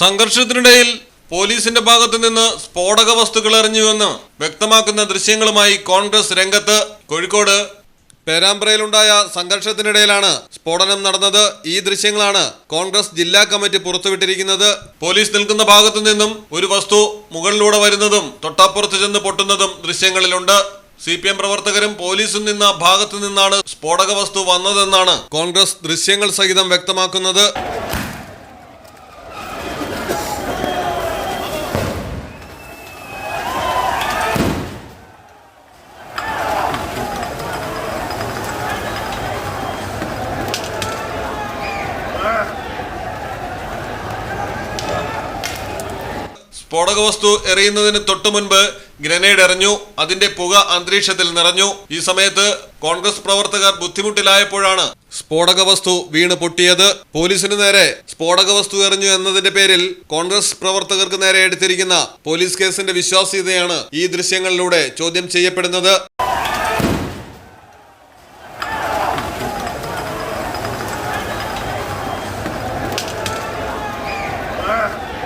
സംഘർഷത്തിനിടയിൽ പോലീസിന്റെ ഭാഗത്തു നിന്ന് സ്ഫോടക വസ്തുക്കൾ എറിഞ്ഞുവെന്ന് വ്യക്തമാക്കുന്ന ദൃശ്യങ്ങളുമായി കോൺഗ്രസ് രംഗത്ത് കോഴിക്കോട് പേരാമ്പ്രയിലുണ്ടായ സംഘർഷത്തിനിടയിലാണ് സ്ഫോടനം നടന്നത്. ഈ ദൃശ്യങ്ങളാണ് കോൺഗ്രസ് ജില്ലാ കമ്മിറ്റി പുറത്തുവിട്ടിരിക്കുന്നത്. പോലീസ് നിൽക്കുന്ന ഭാഗത്തു നിന്നും ഒരു വസ്തു മുകളിലൂടെ വരുന്നതും തൊട്ടപ്പുറത്ത് ചെന്ന് പൊട്ടുന്നതും ദൃശ്യങ്ങളിലുണ്ട്. സി പി എം പ്രവർത്തകരും പോലീസും നിന്ന ഭാഗത്തു നിന്നാണ് സ്ഫോടക വസ്തു വന്നതെന്നാണ് കോൺഗ്രസ് ദൃശ്യങ്ങൾ സഹിതം വ്യക്തമാക്കുന്നത്. സ്ഫോടക വസ്തു എറിയുന്നതിന് തൊട്ടു മുൻപ് ഗ്രനേഡ് എറിഞ്ഞു അതിന്റെ പുക അന്തരീക്ഷത്തിൽ നിറഞ്ഞു. ഈ സമയത്ത് കോൺഗ്രസ് പ്രവർത്തകർ ബുദ്ധിമുട്ടിലായപ്പോഴാണ് സ്ഫോടക വസ്തു വീണ് പൊട്ടിയത്. പോലീസിന് നേരെ സ്ഫോടക വസ്തു എറിഞ്ഞു എന്നതിന്റെ പേരിൽ കോൺഗ്രസ് പ്രവർത്തകർക്ക് നേരെ എടുത്തിരിക്കുന്ന പോലീസ് കേസിന്റെ വിശ്വാസ്യതയാണ് ഈ ദൃശ്യങ്ങളിലൂടെ ചോദ്യം ചെയ്യപ്പെടുന്നത്.